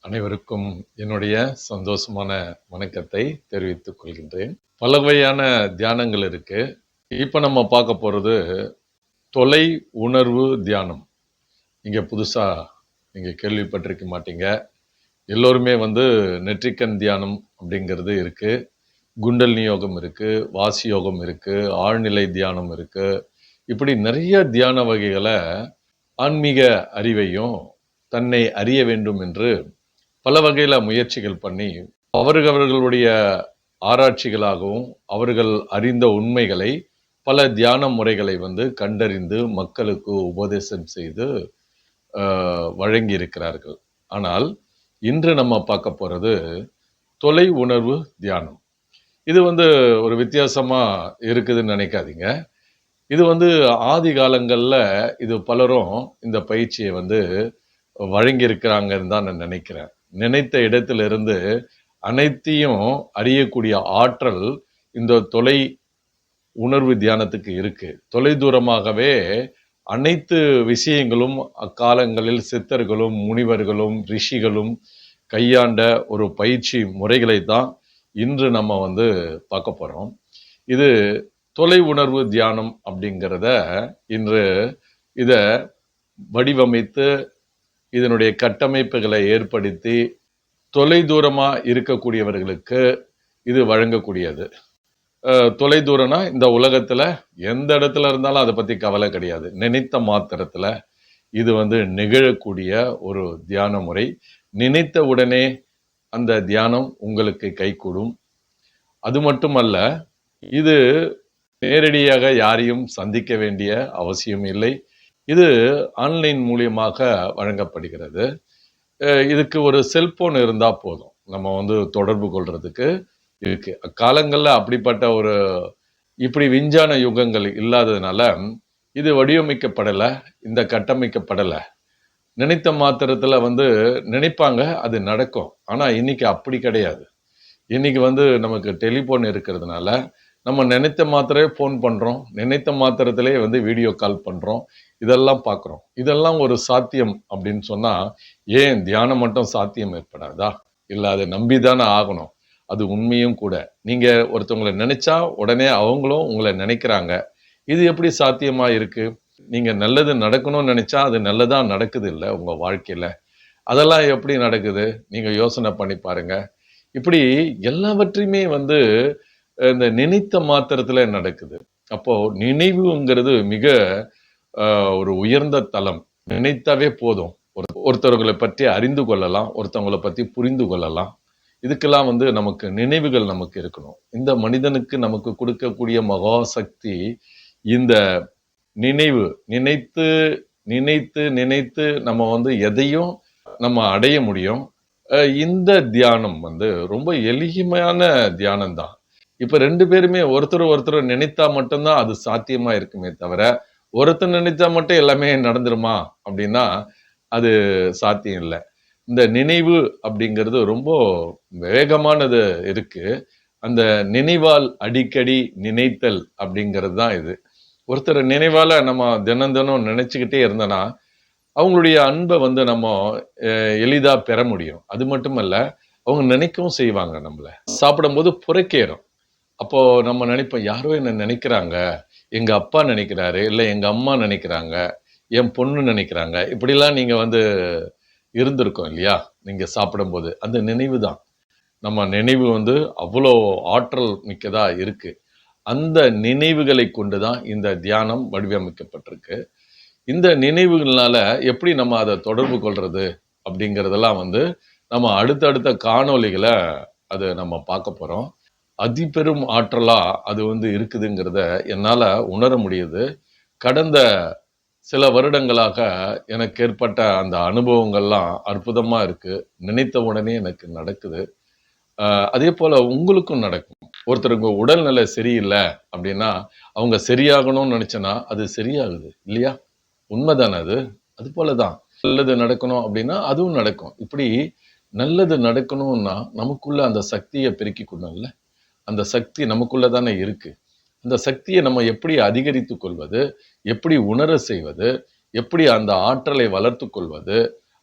அனைவருக்கும். என்னுடைய சந்தோஷமான வணக்கத்தை தெரிவித்துக் கொள்கின்றேன். பல வகையான தியானங்கள் இருக்கு. இப்போ நம்ம பார்க்க போறது தொலை உணர்வு தியானம். நீங்க புதுசா நீங்க கேள்விப்பட்டிருக்க மாட்டீங்க. எல்லோருமே வந்து நெற்றிக்கண் தியானம் அப்படிங்கிறது இருக்கு. குண்டல் யோகம் இருக்கு வாசி யோகம் இருக்கு ஆழ்நிலை தியானம் இருக்கு. இப்படி நிறைய தியான வகைகளை ஆன்மீக அறிவையும் தன்னை அறிய வேண்டும் என்று பல வகையில் முயற்சிகள் பண்ணி அவர்களவர்களுடைய ஆராய்ச்சிகளாகவும் அவர்கள் அறிந்த உண்மைகளை பல தியான முறைகளை வந்து கண்டறிந்து மக்களுக்கு உபதேசம் செய்து வழங்கி இருக்கிறார்கள் ஆனால் இன்று நம்ம பார்க்க போகிறது தொலை உணர்வு தியானம். இது வந்து ஒரு வித்தியாசமாக இருக்குதுன்னு நினைக்காதீங்க. இது வந்து ஆதி காலங்களில் இது பலரும் இந்த பயிற்சியை வந்து வழங்கி இருக்கிறாங்கன்னு தான் நான் நினைக்கிறேன். நினைத்த இடத்திலிருந்து அனைத்தையும் அறியக்கூடிய ஆற்றல் இந்த தொலை உணர்வு தியானத்துக்கு இருக்கு. தொலை தூரமாகவே அனைத்து விஷயங்களும் அக்காலங்களில் சித்தர்களும் முனிவர்களும் ரிஷிகளும் கையாண்ட ஒரு பயிற்சி முறைகளை தான் இன்று நம்ம வந்து பார்க்க போகிறோம் இது தொலை உணர்வு தியானம் அப்படிங்கிறத இன்று இதை வடிவமைத்து இதனுடைய கட்டமைப்புகளை ஏற்படுத்தி தொலைதூரமாக இருக்கக்கூடியவர்களுக்கு இது வழங்கக்கூடியது. தொலைதூரம்னா இந்த உலகத்தில் எந்த இடத்துல இருந்தாலும் அதை பற்றி கவலை கிடையாது. நினைத்த மாத்திரத்தில் இது வந்து நிகழக்கூடிய ஒரு தியான முறை. நினைத்த உடனே அந்த தியானம் உங்களுக்கு கைகூடும். அது மட்டுமல்ல இது நேரடியாக யாரையும் சந்திக்க வேண்டிய அவசியம் இல்லை. இது ஆன்லைன் மூலியமாக வழங்கப்படுகிறது. இதுக்கு ஒரு செல்போன் இருந்தால் போதும். நம்ம வந்து தொடர்பு கொள்றதுக்கு இருக்கு. அக்காலங்களில் அப்படிப்பட்ட ஒரு இப்படி விஞ்ஞான யுகங்கள் இல்லாததுனால இது வடிவமைக்கப்படலை இந்த கட்டமைக்கப்படலை. நினைத்த மாத்திரத்தில் வந்து நினைப்பாங்க அது நடக்கும். ஆனால் இன்னைக்கு அப்படி கிடையாது. இன்னைக்கு வந்து நமக்கு டெலிஃபோன் இருக்கிறதுனால நம்ம நினைத்த மாத்திரையே ஃபோன் பண்ணுறோம் நினைத்த மாத்திரத்திலே வந்து வீடியோ கால் பண்ணுறோம் இதெல்லாம் பார்க்குறோம். இதெல்லாம் ஒரு சாத்தியம் அப்படின்னு சொன்னால் ஏன் தியானம் மட்டும் சாத்தியம் ஏற்படாதா? இல்லை அதை நம்பி தானே ஆகணும். அது உண்மையும் கூட. நீங்கள் ஒருத்தவங்களை நினச்சா உடனே அவங்களும் உங்களை நினைக்கிறாங்க. இது எப்படி சாத்தியமாக இருக்குது நீங்கள் நல்லது நடக்கணும்னு நினச்சா அது நல்லதாக நடக்குது இல்லை உங்கள் வாழ்க்கையில்? அதெல்லாம் எப்படி நடக்குது? நீங்கள் யோசனை பண்ணி பாருங்கள் இப்படி எல்லாவற்றையுமே வந்து இந்த நினைத்த மாத்திரத்தில் நடக்குது. அப்போ நினைவுங்கிறது மிக ஒரு உயர்ந்த தலம் நினைத்தாவே போதும். ஒரு ஒருத்தவர்களை பற்றி அறிந்து கொள்ளலாம் ஒருத்தவங்களை பற்றி புரிந்து கொள்ளலாம். இதுக்கெல்லாம் வந்து நமக்கு நினைவுகள் நமக்கு இருக்கணும். இந்த மனிதனுக்கு நமக்கு கொடுக்கக்கூடிய மகா சக்தி இந்த நினைவு. நினைத்து நினைத்து நினைத்து நம்ம வந்து எதையும் நம்ம அடைய முடியும். இந்த தியானம் வந்து ரொம்ப எளிமையான தியானம் தான் இப்ப ரெண்டு பேருமே ஒருத்தர் ஒருத்தர் நினைத்தா மட்டும்தான் அது சாத்தியமா இருக்குமே தவிர ஒருத்தர் நினைச்சா மட்டும் எல்லாமே நடந்துருமா அப்படின்னா அது சாத்தியம் இல்லை. இந்த நினைவு அப்படிங்கிறது ரொம்ப வேகமானது இருக்கு. அந்த நினைவால் அடிக்கடி நினைத்தல் அப்படிங்கிறது தான் இது. ஒருத்தர் நினைவால நம்ம தினம் தினம் நினைச்சுக்கிட்டே இருந்தோன்னா அவங்களுடைய அன்பை வந்து நம்ம எளிதாக பெற முடியும். அது மட்டுமல்ல அவங்க நினைக்கவும் செய்வாங்க நம்மளை. சாப்பிடும்போது புறக்கேறும். அப்போ நம்ம நினைப்போம் யாரோ என்ன நினைக்கிறாங்க? எங்க அப்பா நினைக்கிறாரு இல்லை எங்க அம்மா நினைக்கிறாங்க என் பொண்ணு நினைக்கிறாங்க? இப்படிலாம் நீங்க வந்து இருந்திருக்கோம் இல்லையா? நீங்க சாப்பிடும்போது. அந்த நினைவு தான். நம்ம நினைவு வந்து அவ்வளோ ஆற்றல் மிக்கதா இருக்கு. அந்த நினைவுகளை கொண்டு தான் இந்த தியானம் வடிவமைக்கப்பட்டிருக்கு. இந்த நினைவுகள்னால எப்படி நம்ம அதை தொடர்பு கொள்றது அப்படிங்கிறதெல்லாம் வந்து நம்ம அடுத்தடுத்த காணொளிகளை அது நம்ம பார்க்க போகிறோம் அதிபெரும் ஆற்றலாக அது வந்து இருக்குதுங்கிறத என்னால் உணர முடியுது. கடந்த சில வருடங்களாக எனக்கு ஏற்பட்ட அந்த அனுபவங்கள்லாம் அற்புதமாக இருக்குது நினைத்த உடனே எனக்கு நடக்குது. அதே போல் உங்களுக்கும் நடக்கும். ஒருத்தருக்கு உடல்நிலை சரியில்லை அப்படின்னா அவங்க சரியாகணும்னு நினச்சேன்னா அது சரியாகுது இல்லையா? உண்மைதானே அது? அது போல தான் நல்லது நடக்கணும் அப்படின்னா அதுவும் நடக்கும். இப்படி நல்லது நடக்கணும்னா நமக்குள்ள அந்த சக்தியை பெருக்கி கொள்ளணும்ல அந்த சக்தி நமக்குள்ள தானே இருக்குது அந்த சக்தியை நம்ம எப்படி அதிகரித்து கொள்வது எப்படி உணர செய்வது எப்படி அந்த ஆற்றலை வளர்த்து கொள்வது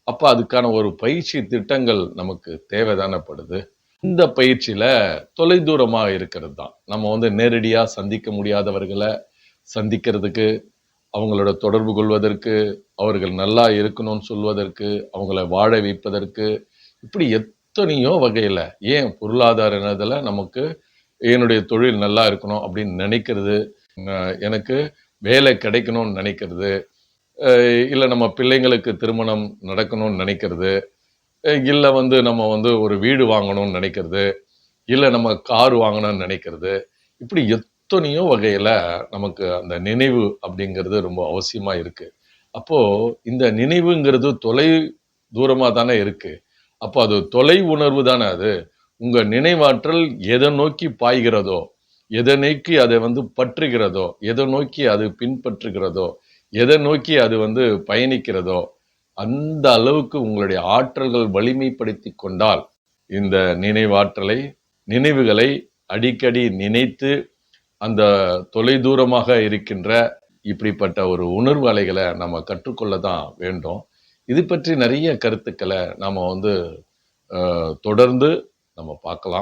அப்போ அதுக்கான ஒரு பயிற்சி திட்டங்கள் நமக்கு தேவைதானப்படுது. இந்த பயிற்சியில் தொலைதூரமாக இருக்கிறது தான். நம்ம வந்து நேரடியாக சந்திக்க முடியாதவர்களை சந்திக்கிறதுக்கு அவங்களோட தொடர்பு கொள்வதற்கு அவர்கள் நல்லா இருக்கணும்னு சொல்வதற்கு அவங்கள வாழ வைப்பதற்கு இப்படி எத்தனையோ வகையில் ஏன் பொருளாதார இதில் நமக்கு என்னுடைய தொழில் நல்லா இருக்கணும் அப்படின்னு நினைக்கிறது எனக்கு வேலை கிடைக்கணும்னு நினைக்கிறது இல்லை நம்ம பிள்ளைங்களுக்கு திருமணம் நடக்கணும்னு நினைக்கிறது இல்லை வந்து நம்ம வந்து ஒரு வீடு வாங்கணும்னு நினைக்கிறது இல்லை நம்ம கார் வாங்கணும்னு நினைக்கிறது இப்படி எத்தனையோ வகையில் நமக்கு அந்த நினைவு அப்படிங்கிறது ரொம்ப அவசியமாக இருக்குது அப்போது இந்த நினைவுங்கிறது தொலை தூரமாக தானே இருக்குது அப்போ அது தொலை உணர்வு தானே அது. உங்கள் நினைவாற்றல் எதை நோக்கி பாய்கிறதோ எதை நோக்கி அதை வந்து பற்றுகிறதோ எதை நோக்கி அது பின்பற்றுகிறதோ எதை நோக்கி அது வந்து பயணிக்கிறதோ அந்த அளவுக்கு உங்களுடைய ஆற்றல்கள் வலிமைப்படுத்தி கொண்டால் இந்த நினைவாற்றலை நினைவுகளை அடிக்கடி நினைத்து அந்த தொலைதூரமாக இருக்கின்ற இப்படிப்பட்ட ஒரு உணர்வு அலைகளை நம்ம கற்றுக்கொள்ள தான் வேண்டும். இது பற்றி நிறைய கருத்துக்களை நாம் வந்து தொடர்ந்து நம்ம பார்க்கலாம்.